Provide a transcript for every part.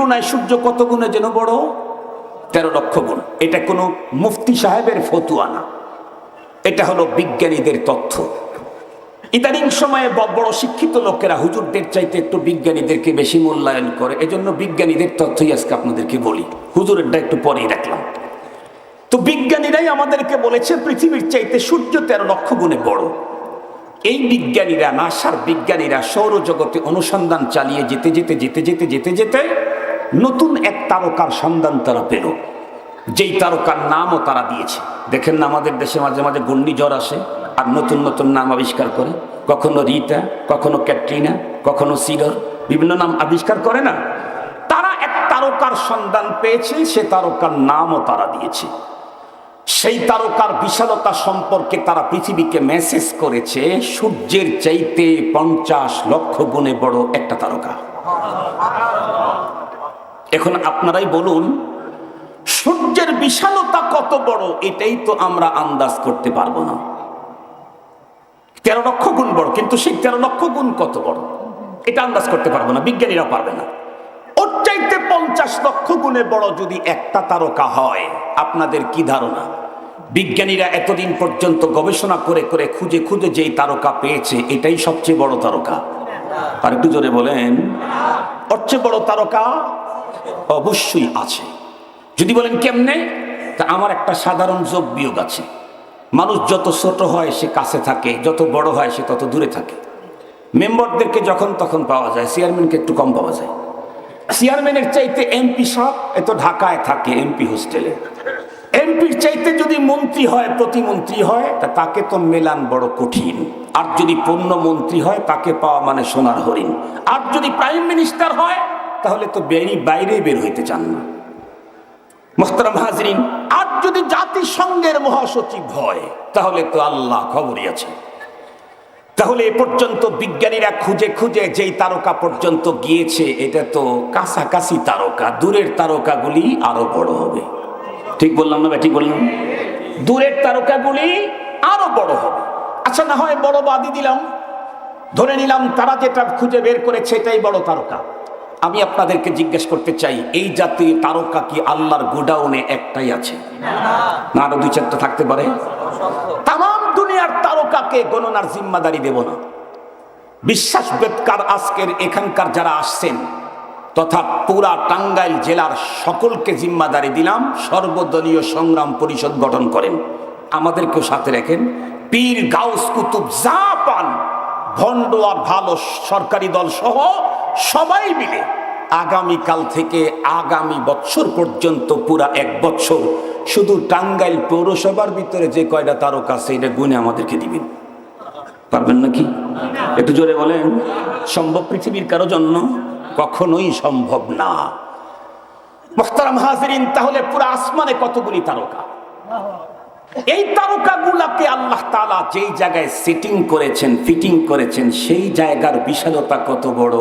তুলনায় সূর্য কত গুণে যেন বড়? তেরো লক্ষ গুণ। এটা কোনো মুফতি সাহেবের ফতুয়া না। এটা হলো বিজ্ঞানীদের তথ্য। ইদানিং সময়ে বড় শিক্ষিত লোকেরা হুজুরদের চাইতে একটু বিজ্ঞানীদেরকে বেশি মূল্যায়ন করে। এজন্য বিজ্ঞানীদের তথ্যই আজকে আপনাদেরকে বলি। হুজুরেরটা একটু পরেই রাখলাম তো বিজ্ঞানীরাই আমাদেরকে বলেছে, পৃথিবীর চাইতে সূর্য তেরো লক্ষ গুণে বড়। এই বিজ্ঞানীরা, নাসার বিজ্ঞানীরা সৌরজগতে অনুসন্ধান চালিয়ে যেতে যেতে যেতে যেতে যেতে যেতে নতুন এক তারকার সন্ধান তারা পেল। যেই তারকার নামও তারা দিয়েছে। দেখেন না আমাদের দেশে মাঝে মাঝে ঘূর্ণিঝড় আসে, আর নতুন নতুন নাম আবিষ্কার করে। কখনো রিতা, কখনো ক্যাটরিনা, কখনো সিডর, বিভিন্ন নাম আবিষ্কার করে না। তারা এক তারকার সন্ধান পেয়েছে, সে তারকার নামও তারা দিয়েছে। সেই তারকার বিশালতা সম্পর্কে তারা পৃথিবীকে মেসেজ করেছে, সূর্যের চাইতে পঞ্চাশ লক্ষ গুণে বড় একটা তারকা। এখন আপনারাই বলুন, সূর্যের বিশালতা কত বড়, এটাই তো আমরা আন্দাজ করতে পারব না। তেরো লক্ষ গুণ বড়, কিন্তু সেই তেরো লক্ষ গুণ কত বড়? এটা আন্দাজ করতে পারব না বিজ্ঞানীরা পারবে না। ওর চাইতে পঞ্চাশ লক্ষ গুণে বড় যদি একটা তারকা হয়, আপনাদের কি ধারণা? বিজ্ঞানীরা এতদিন পর্যন্ত গবেষণা করে করে খুঁজে খুঁজে যেই তারকা পেয়েছে, এটাই সবচেয়ে বড় তারকা। আর একটু জোরে বলেন চেয়ে বড় তারকা অবশ্যই আছে। যদি বলেন, কেমনে? তা আমার একটা সাধারণ যোগ বিয়োগ আছে। মানুষ যত ছোট হয় সে কাছে থাকে, যত বড় হয় সে তত দূরে থাকে। মেম্বারদেরকে যখন তখন পাওয়া যায়, চেয়ারম্যানকে একটু কম পাওয়া যায়। চেয়ারম্যানের চাইতে এমপি সব এত ঢাকায় থাকে, এমপি হোস্টেলে। এমপির চাইতে যদি মন্ত্রী হয়, প্রতিমন্ত্রী হয়, তা তাকে তো মেলান বড় কঠিন। আর যদি পণ্য মন্ত্রী হয়, তাকে পাওয়া মানে সোনার হরিণ। আর যদি প্রাইম মিনিস্টার হয়, তাহলে তো বেরি বাইরে বের হইতে চান না। মোহতারাম হাজরিন, আর যদি জাতিসংঘের মহাসচিব হয়, তাহলে তো আল্লাহ খবরই আছে। তাহলে এ পর্যন্ত বিজ্ঞানীরা খুঁজে খুঁজে যেই তারকা পর্যন্ত গিয়েছে, এটা তো কাছাকাছি তারকা, দূরের তারকাগুলি আরও বড় হবে। ঠিক বললাম না ঠিক বললাম। দূরের তারকাগুলি আরও বড় হবে। আচ্ছা না হয় বড় বাদি দিলাম। ধরে নিলাম তারা যেটা খুঁজে বের করেছে এটাই বড় তারকা। আমি আপনাদেরকে জিজ্ঞেস করতে চাই, এই জাতীয় তারকা কি আল্লাহর গোডাউনে একটাই আছে? না, আরও দুই চারটা থাকতে পারে। তাম দুনিয়ার তারকাকে গণনার জিম্মাদারি দেব না। বিশ্বাস বেদকার আজকের এখানকার যারা আসছেন তথা পুরা টাঙ্গাইল জেলার সকলকে জিম্মাদারি দিলাম, সর্বদলীয় সংগ্রাম পরিষদ গঠন করেন। আমাদেরকেও সাথে রাখেন। পীর গাউস কুতুব যা পান ভণ্ড আর ভালো সরকারি দল সহ সবাই মিলে আগামীকাল থেকে আগামী বছর পর্যন্ত পুরা এক বছর শুধু টাঙ্গাইল পৌরসভার ভিতরে যে কয়টা তারকা আছে, এটা গুনে আমাদেরকে দিবেন। পারবেন নাকি? একটু জোরে বলেন, সম্ভব পৃথিবীর কারও জন্য? কখনোই সম্ভব না মোখতারাম হাজরিন তাহলে পুরো আসমানে কতগুলি তারকা এই তারকাগুলাকে আল্লাহ তালা যেই জায়গায় সেটিং করেছেন ফিটিং করেছেন সেই জায়গার বিশালতা কত বড়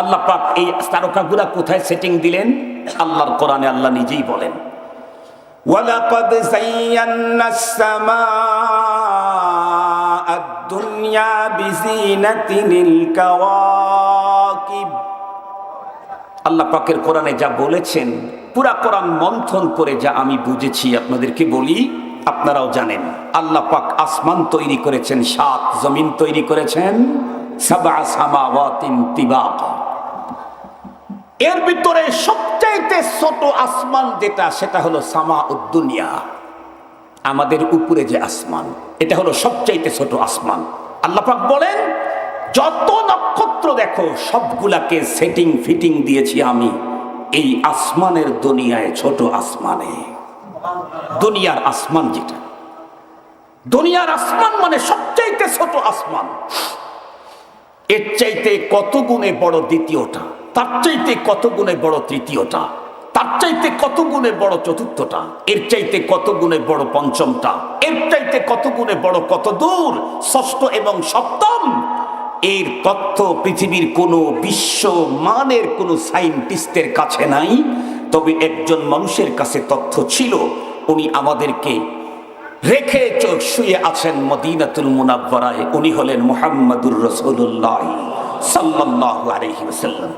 আল্লাহ পাক এই তারকাগুলা কোথায় সেটিং দিলেন আল্লাহর কোরআনে আল্লাহ নিজেই বলেন ولقد زينا السماء الدنيا بزينة الكواكب আল্লাহ পাকের কোরআনে যা বলেছেন, পুরা কোরআন মন্থন করে যা আমি বুঝেছি, আপনাদেরকে বলি, আপনারাও জানেন। আল্লাহ পাক আসমান তৈরি করেছেন, সাত জমিন তৈরি করেছেন এর ভিতরে সবচাইতে ছোট আসমান যেটা, সেটা হলো সামা উদ্দুনিয়া আমাদের উপরে যে আসমান, এটা হলো সবচাইতে ছোট আসমান। আল্লাহ পাক বলেন যত নক্ষত্র দেখো, সবগুলাকে সেটিং ফিটিং দিয়েছি আমি। এই আসমানের দুনিয়ায়, ছোট আসমানে। দুনিয়ার আসমান যেটা। দুনিয়ার আসমান মানে সবচাইতে ছোট আসমান। এর চাইতে কত গুণে বড় দ্বিতীয়টা? তার চাইতে কত গুণে বড় তৃতীয়টা? তার চাইতে কত গুণে বড় চতুর্থটা? এর চাইতে কত গুণে বড় পঞ্চমটা? এর চাইতে কত গুণে বড় কত দূর? ষষ্ঠ এবং সপ্তম এর তথ্য পৃথিবীর কোনো বিশ্ব মানের কোনো সাইন্টিস্টের কাছে নাই। তবে একজন মানুষের কাছে তথ্য ছিল, উনি আমাদেরকে রেখে চোখ শুয়ে আছেন মদিনাতুল মুনাব্বরায় উনি হলেন মোহাম্মদুর রসুল্লাহ সাল্লাল্লাহু আলাইহি ওয়াসাল্লাম।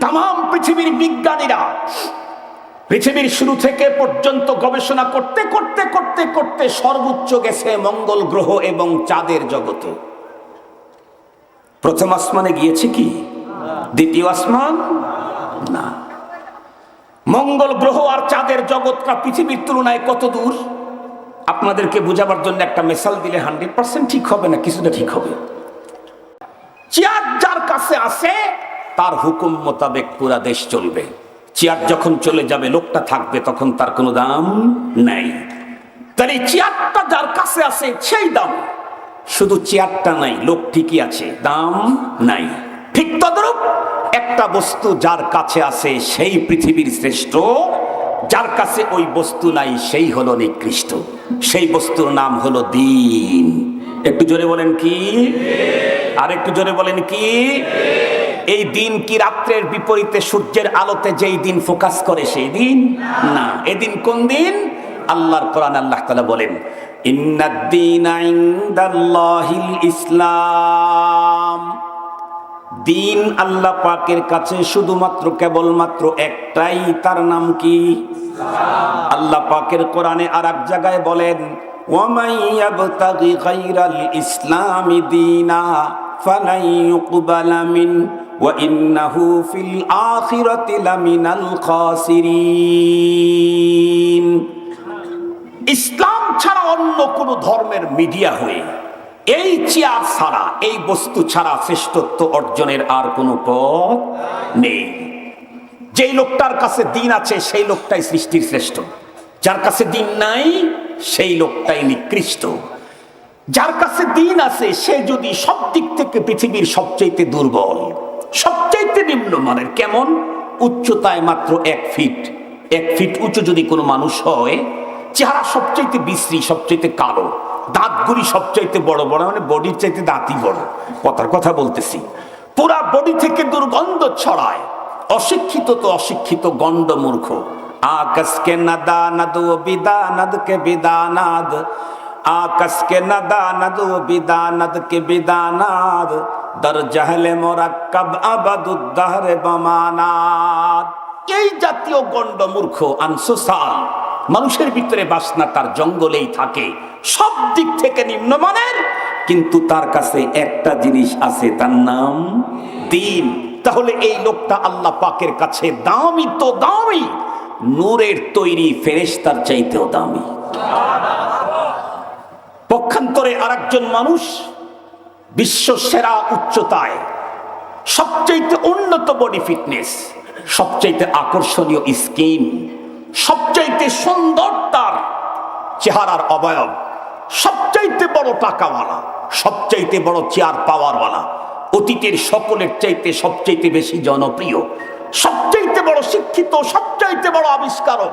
তাম পৃথিবীর বিজ্ঞানীরা পৃথিবীর শুরু থেকে পর্যন্ত গবেষণা করতে করতে করতে করতে সর্বোচ্চ গেছে মঙ্গল গ্রহ এবং চাঁদের জগতে। প্রথম আসমানে গিয়েছে কি? দ্বিতীয় আসমান? না। মঙ্গল গ্রহ আর চাঁদের জগৎটা পৃথিবীর তুলনায় কত দূর? আপনাদেরকে বোঝাবার জন্য একটা মেশাল দিলে হান্ড্রেড পার্সেন্ট ঠিক হবে না, কিছুটা ঠিক হবে। চেয়ার যার কাছে আছে, তার হুকুম মোতাবেক পুরা দেশ চলবে। চেয়ার যখন চলে যাবে, লোকটা থাকবে, তখন তার কোনো দাম নাই। তাহলে চেয়ারটা যার কাছে আছে, সেই দাম। শুধু চেয়ারটা নাই, লোক ঠিকই আছে, দাম নাই। ঠিক তদরূপ একটা বস্তু যার কাছে আছে সেই পৃথিবীর শ্রেষ্ঠ, যার কাছে ওই বস্তু নাই সেই হলো নিকৃষ্ট। সেই বস্তুর নাম হলো দিন। একটু জোরে বলেন কি? আর একটু জোরে বলেন কি? এই দিন কি রাত্রের বিপরীতে সূর্যের আলোতে যেই দিন ফোকাস করে সেই দিন? না। এদিন কোন দিন? আল্লাহর কোরআন আল্লাহ তাআলা বলেন ইসলাম। দিন আল্লাহ পাকের কাছে শুধুমাত্র কেবলমাত্র একটাই, তার নাম কি? আল্লাহ পাকের কোরআনে আর এক জায়গায় বলেন ইসলামি দীনা ইসলাম ছাড়া অন্য কোন ধর্মের মিডিয়া হয়ে এই চেয়ার ছাড়া, এই বস্তু ছাড়া শ্রেষ্ঠত্ব অর্জনের আর কোনো পথ নেই। যেই লোকটার কাছে দিন আছে, সেই লোকটাই সৃষ্টির শ্রেষ্ঠ। যার কাছে দিন নাই, সেই লোকটাই নিকৃষ্ট। যার কাছে দিন আছে, সে যদি সব দিক থেকে পৃথিবীর সবচাইতে দুর্বল, সবচাইতে নিম্নমানের, কেমন? উচ্চতায় মাত্র এক ফিট। এক ফিট উঁচু যদি কোনো মানুষ হয় চেহারা সবচাইতে বিশ্রী, সবচাইতে কালো। দাঁতগুলি সবচাইতে বড় বড় মানে বডির চাইতে দাঁতই বড়। কথার কথা বলতেছি। পুরা বডি থেকে দুর্গন্ধ ছড়ায়। অশিক্ষিত তো অশিক্ষিত গণ্ড মূর্খ আকাশ কে নদা নদ বিদানদ, কে বিদানাদ। আকাশ কে নদা নদ বিদানদ, কে বিদানাদ। দর জাহলে মোরাক্কাব আবাদুদ্দাহরে বমানাদ। এই জাতীয় গণ্ড মূর্খ আনসোসাল। মানুষের ভিতরে বাসনা তার জঙ্গলেই থাকে। সব দিক থেকে নিম্নমানের, কিন্তু তার কাছে একটা জিনিস আছে, তার নাম দিন। তাহলে এই লোকটা আল্লাহ পাকের কাছে দামি তো দামি, নূরের তৈরি ফেরেশতার চাইতেও দামি। পক্ষান্তরে আরেকজন মানুষ বিশ্ব সেরা উচ্চতায়, সবচাইতে উন্নত বডি ফিটনেস, সবচাইতে আকর্ষণীয় স্কিন সবচাইতে সুন্দর তার চেহারার অবয়ব, সবচাইতে বড় টাকাওয়ালা, সবচাইতে বড় চেয়ার পাওয়ারওয়ালা, অতীতের সকলের চাইতে সবচাইতে বেশি জনপ্রিয়, সবচাইতে বড় শিক্ষিত, সবচাইতে বড় আবিষ্কারক।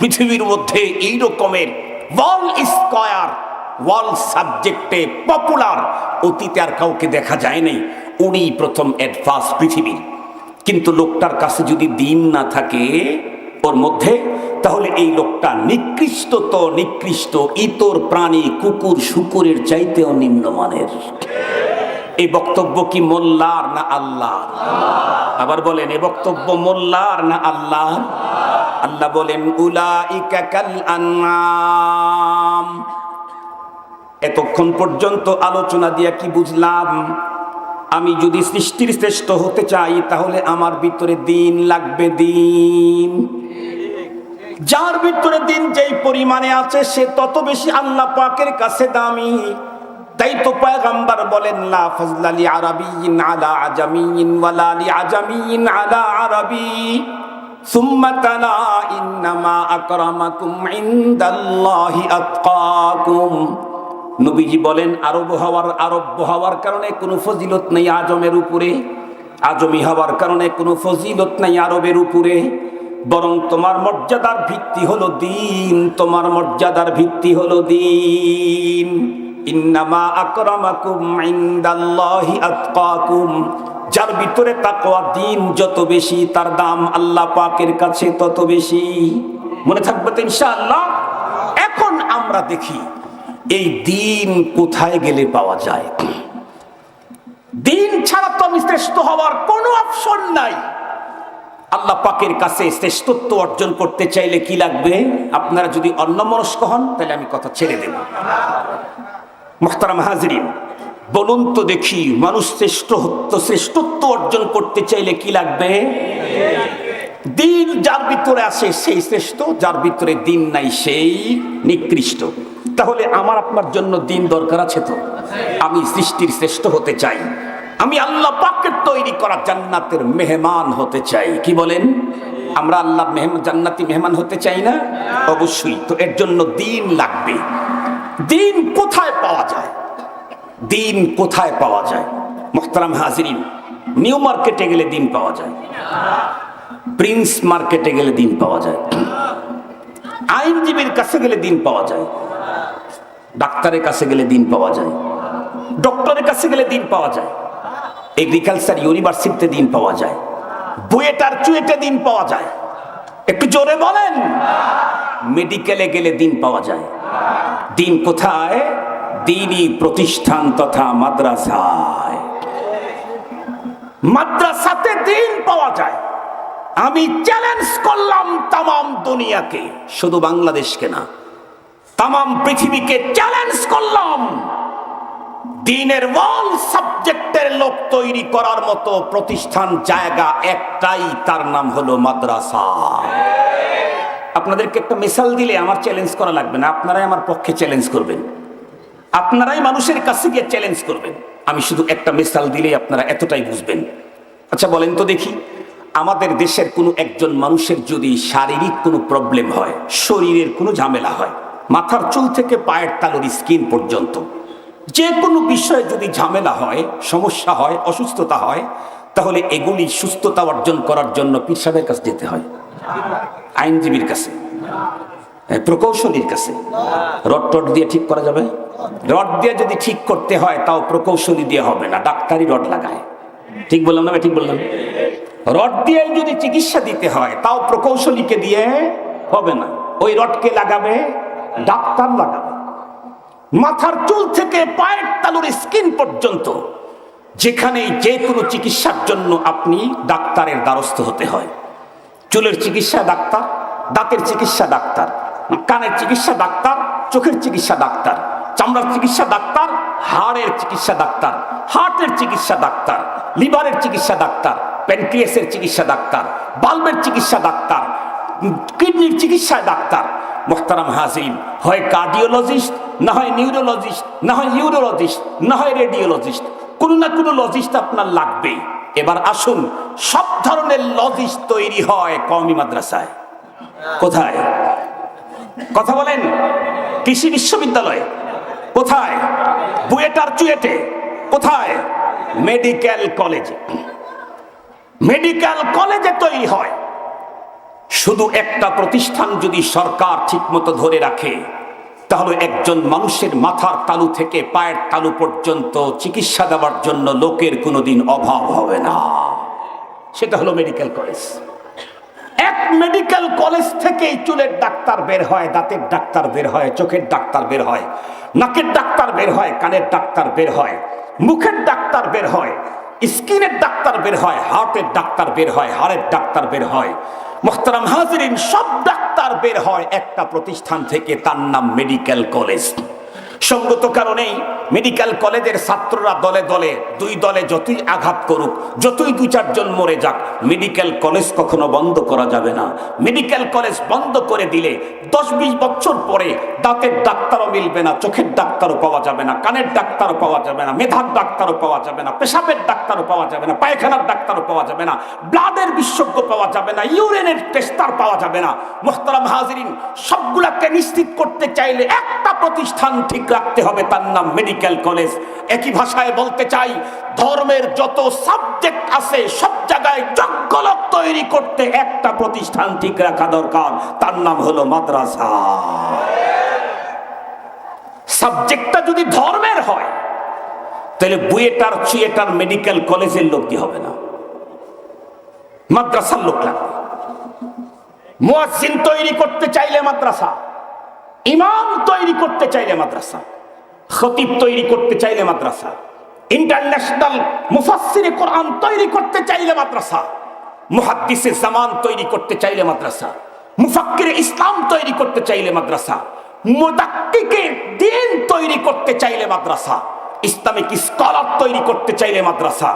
পৃথিবীর মধ্যে এই রকমের ওয়াল স্কয়ার, ওয়াল সাবজেক্টে পপুলার, অতীতে আর কাউকে দেখা যায় নাই উনি প্রথম অ্যাডভান্স পৃথিবীর। কিন্তু লোকটার কাছে যদি দিন না থাকে ওর মধ্যে, তাহলে এই লোকটা নিকৃষ্ট তো নিকৃষ্ট, ইতর প্রাণী, কুকুর, শুকুরের চাইতেও নিম্নমানের। এই বক্তব্য কি মোল্লার না আল্লাহ আবার বলেন এ বক্তব্য মোল্লার না আল্লাহ আল্লাহ বলেন এতক্ষণ পর্যন্ত আলোচনা দিয়া কি বুঝলাম? আমি যদি সৃষ্টির শ্রেষ্ঠ হতে চাই, তাহলে আমার ভিতরে দিন লাগবে দিন। যার ভিতরে দিন যেই পরিমাণে আছে, সে তত বেশি আল্লাহ পাকের কাছে দামি। তাই তো পয়গম্বর বলেন, লা ফজলালি আরাবিয়িন আলা আজামিয়িন ওয়ালা লি আজামিয়িন আলা আরাবি। সুম্মা তালা ইন্নামা আকরামাকুম ইনদাল্লাহি আতকাকুম। নবীজি বলেন, আরব হওয়ার আরব্য হওয়ার কারণে কোনো ফজিলত নেই আজমের উপরে। আজমি হওয়ার কারণে কোনো ফজিলত নেই আরবের উপরে। বরং তোমার মর্যাদার ভিত্তি হলো দিন, তোমার মর্যাদার ভিত্তি হলো দিন। ইন্নামা আকরামাকুম ইনদাল্লাহি আতকাকুম। যার ভিতরে তাকওয়া দিন যত বেশি, তার দাম আল্লাহ পাকের কাছে তত বেশি। মনে থাকবে তো ইনশাআল্লাহ? এখন আমরা দেখি, এই দিন কোথায় গেলে পাওয়া যায়? দিন ছাড়া তো আমি শ্রেষ্ঠ হওয়ার কোনো অপশন নাই। আল্লাহ পাকের কাছে শ্রেষ্ঠত্ব অর্জন করতে চাইলে কি লাগবে? আপনারা যদি অন্যমনস্ক হন, তাহলে আমি কথা ছেড়ে দেব। মোহতারাম হাজরিন, বলুন তো দেখি, মানুষ শ্রেষ্ঠত্ব শ্রেষ্ঠত্ব অর্জন করতে চাইলে কি লাগবে? দিন যার ভিতরে আসে সেই শ্রেষ্ঠ, যার ভিতরে দিন নাই সেই নিকৃষ্ট। তাহলে আমার, আপনার জন্য দিন দরকার আছে তো? আমি সৃষ্টির শ্রেষ্ঠ হতে চাই। আমি আল্লাহ পাকের তৈরি করা জান্নাতের মেহমান হতে চাই। কি বলেন? আমরা আল্লাহ মেহমান, জান্নাতি মেহমান হতে চাই না? অবশ্যই। তো এর জন্য দিন লাগবে। দিন কোথায় পাওয়া যায়? দিন কোথায় পাওয়া যায়? মোহতারাম হাজিরিন, নিউ মার্কেটে গেলে দিন পাওয়া যায়। প্রিন্স মার্কেটে গেলে দিন পাওয়া যায়। আইনজীবীর কাছে গেলে দিন পাওয়া যায়। ডাক্তারের কাছে গেলে দিন পাওয়া যায়। ডক্টরের কাছে গেলে দিন পাওয়া যায়। এগ্রিকালচার ইউনিভার্সিটিতে দিন পাওয়া যায়। বুয়েটার চুয়েটে দিন পাওয়া যায়। একটু জোরে বলেন। মেডিকেলে গেলে দিন পাওয়া যায়। দিন কোথায়? দিনই প্রতিষ্ঠান তথা মাদ্রাসায়। মাদ্রাসাতে দিন পাওয়া যায়। আমি চ্যালেঞ্জ করলাম তাম দুনিয়াকে। শুধু বাংলাদেশকে না তাম পৃথিবীকে চ্যালেঞ্জ করলাম। দিনের ওয়াল সাবজেক্টের লোক তৈরি করার মতো প্রতিষ্ঠান জায়গা একটাই, তার নাম হলো মাদ্রাসা। আপনাদেরকে একটা মিসাল দিলে আমার চ্যালেঞ্জ করা লাগবে না, আপনারাই আমার পক্ষে চ্যালেঞ্জ করবেন। আপনারাই মানুষের কাছে গিয়ে চ্যালেঞ্জ করবেন। আমি শুধু একটা মিসাল দিলেই আপনারা এতটাই বুঝবেন। আচ্ছা বলেন তো দেখি, আমাদের দেশের কোনো একজন মানুষের যদি শারীরিক কোনো প্রবলেম হয়, শরীরের কোনো ঝামেলা হয়, মাথার চুল থেকে পায়ের তালুর স্কিন পর্যন্ত যে কোনো বিষয়ে যদি ঝামেলা হয়, সমস্যা হয়, অসুস্থতা হয়, তাহলে এগুলি সুস্থতা অর্জন করার জন্য পীর সাহেবের কাছে যেতে হয়। আইনজীবীর কাছে প্রকৌশলীর কাছে। রড টড দিয়ে ঠিক করা যাবে? রড দিয়ে যদি ঠিক করতে হয়, তাও প্রকৌশলী দিয়ে হবে না, ডাক্তারি রড লাগায়। ঠিক বললাম না ঠিক বললাম? রড দিয়ে যদি চিকিৎসা দিতে হয়, তাও প্রকৌশলীকে দিয়ে হবে না। ওই রডকে লাগাবে, ডাক্তার লাগাবে। মাথার চুল থেকে পায়ের তালুর স্কিন পর্যন্ত যেখানে যে কোনো চিকিৎসার জন্য আপনি ডাক্তারের দ্বারস্থ হতে হয় চুলের চিকিৎসা ডাক্তার দাঁতের চিকিৎসা ডাক্তার কানের চিকিৎসা ডাক্তার চোখের চিকিৎসা ডাক্তার চামড়ার চিকিৎসা ডাক্তার হাড়ের চিকিৎসা ডাক্তার হার্টের চিকিৎসা ডাক্তার লিভারের চিকিৎসা ডাক্তার প্যানক্রিয়াসের চিকিৎসা ডাক্তার বাল্বের চিকিৎসা ডাক্তার কিডনির চিকিৎসা ডাক্তার মোহতারাম হাজিম হয় কার্ডিওলজিস্ট, না হয় নিউরোলজিস্ট, না হয় ইউরোলজিস্ট, না হয় রেডিওলজিস্ট। কোনো না কোনো লজিস্ট আপনার লাগবেই। এবার আসুন, সব ধরনের লজিস্ট তৈরি হয় কওমি মাদ্রাসায়। কোথায়? কথা বলেন, কৃষি বিশ্ববিদ্যালয়ে। কোথায়? বুয়েটার চুয়েটে। কোথায়? মেডিকেল কলেজে। মেডিকেল কলেজে তৈরি হয়। শুধু একটা প্রতিষ্ঠান যদি সরকার ঠিকমতো ধরে রাখে, তাহলে একজন মানুষের মাথার তালু থেকে পায়ের তালু পর্যন্ত চিকিৎসা দেওয়ার জন্য লোকের কোনোদিন অভাব হবে না। সেটা হলো মেডিকেল কলেজ এক মেডিকেল কলেজ থেকেই চুলের ডাক্তার বের হয়, দাঁতের ডাক্তার বের হয়, চোখের ডাক্তার বের হয়, নাকের ডাক্তার বের হয়, কানের ডাক্তার বের হয়, মুখের ডাক্তার বের হয়, স্কিনের ডাক্তার বের হয়, হার্টের ডাক্তার বের হয়, হাড়ের ডাক্তার বের হয়। মোহতারাম হাজরিন সব ডাক্তার বের হয় একটা প্রতিষ্ঠান থেকে তার নাম মেডিকেল কলেজ। সঙ্গত কারণেই মেডিকেল কলেজের ছাত্ররা দলে দলে, দুই দলে যতই আঘাত করুক, যতই দু চারজন মরে যাক, মেডিকেল কলেজ কখনো বন্ধ করা যাবে না। মেডিকেল কলেজ বন্ধ করে দিলে দশ বিশ বছর পরে দাঁতের ডাক্তারও মিলবে না, চোখের ডাক্তারও পাওয়া যাবে না, কানের ডাক্তারও পাওয়া যাবে না, মেধার ডাক্তারও পাওয়া যাবে না, পেশাবের ডাক্তারও পাওয়া যাবে না, পায়খানার ডাক্তারও পাওয়া যাবে না, ব্লাডের বিশেষজ্ঞ পাওয়া যাবে না, ইউরিনের টেস্টার পাওয়া যাবে না। মোহতারাম হাজিরিন, সবগুলাকে নিশ্চিত করতে চাইলে একটা প্রতিষ্ঠান ঠিক রাখতে হবে তার নাম মেডিকেল কলেজ। একই ভাষায় বলতে চাই, ধর্মের যত সাবজেক্ট আছে, সব জায়গায় যোগ্য তৈরি করতে একটা প্রতিষ্ঠান ঠিক রাখা দরকার। তার নাম হলো মাদ্রাসা। সাবজেক্টটা যদি ধর্মের হয়, তাহলে বুয়েটার চুয়েটার মেডিকেল কলেজের লোক কি হবে না। মাদ্রাসার লোক লাগবে। মুয়াজ্জিন তৈরি করতে চাইলে মাদ্রাসা। ইমাম তৈরি করতে চাইলে মাদ্রাসা, খতিব তৈরি করতে চাইলে মাদ্রাসা, ইন্টারন্যাশনাল মুফাসির কোরআন তৈরি করতে চাইলে মাদ্রাসা মুহাদ্দিসে জামান তৈরি করতে চাইলে মাদ্রাসা, মুফাক্কিরে ইসলাম তৈরি করতে চাইলে মাদ্রাসা মোদাক্কিকে দিন তৈরি করতে চাইলে মাদ্রাসা। ইসলামিক স্কলার তৈরি করতে চাইলে মাদ্রাসা,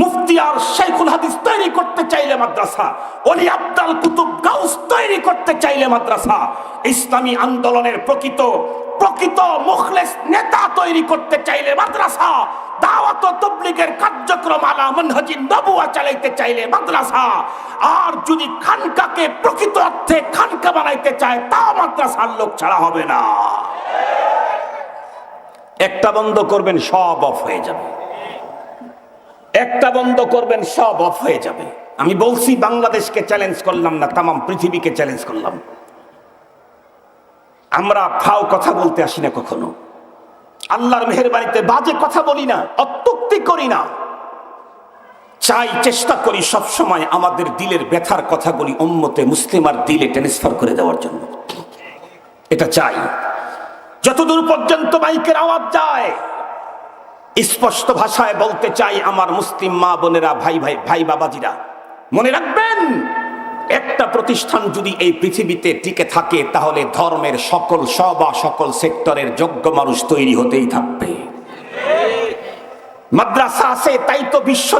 মুফতি আর শেখুল হাদিস তৈরি করতে চাইলে মাদ্রাসা অলি আব্দাল কুতুব গাউস তৈরি করতে চাইলে মাদ্রাসা, ইসলামী আন্দোলনের প্রকৃত প্রকৃত মুখলেস নেতা তৈরি করতে চাইলে মাদ্রাসা, দাওয়াত তবলিগের কার্যক্রম আলা মনহাজিন নবুয়া চালাইতে চাইলে মাদ্রাসা, আর যদি খানকাকে প্রকৃত অর্থে খানকা বানাইতে চায়, তা মাদ্রাসার লোক ছাড়া হবে না। একটা বন্ধ করবেন, সব অফ হয়ে যাবে। একটা বন্ধ করবেন, সব অফ হয়ে যাবে। আমি বলছি, বাংলাদেশকে চ্যালেঞ্জ করলাম না তাম পৃথিবীকে চ্যালেঞ্জ করলাম। আমরা ফাও কথা বলতে আসি না কখনো। আল্লাহর মেহরবানিতে বাজে কথা বলি না, অত্যুক্তি করি না। চাই, চেষ্টা করি সব সময় আমাদের দিলের ব্যথার কথাগুলি উম্মতে মুসলিমার দিলে ট্রান্সফার করে দেওয়ার জন্য। এটা চাই। যতদূর পর্যন্ত মাইকের আওয়াজ যায়, স্পষ্ট ভাষায় বলতে চাই আমার মুসলিম মা বোনেরা, ভাই ভাই ভাই বাবাজিরা, মনে রাখবেন, একটা প্রতিষ্ঠান যদি এই পৃথিবীতে টিকে থাকে, তাহলে ধর্মের সকল, সবা সকল সেক্টরের যোগ্য মানুষ তৈরি হতেই থাকবে। মাদ্রাসা আছে, তাই তো বিশ্ব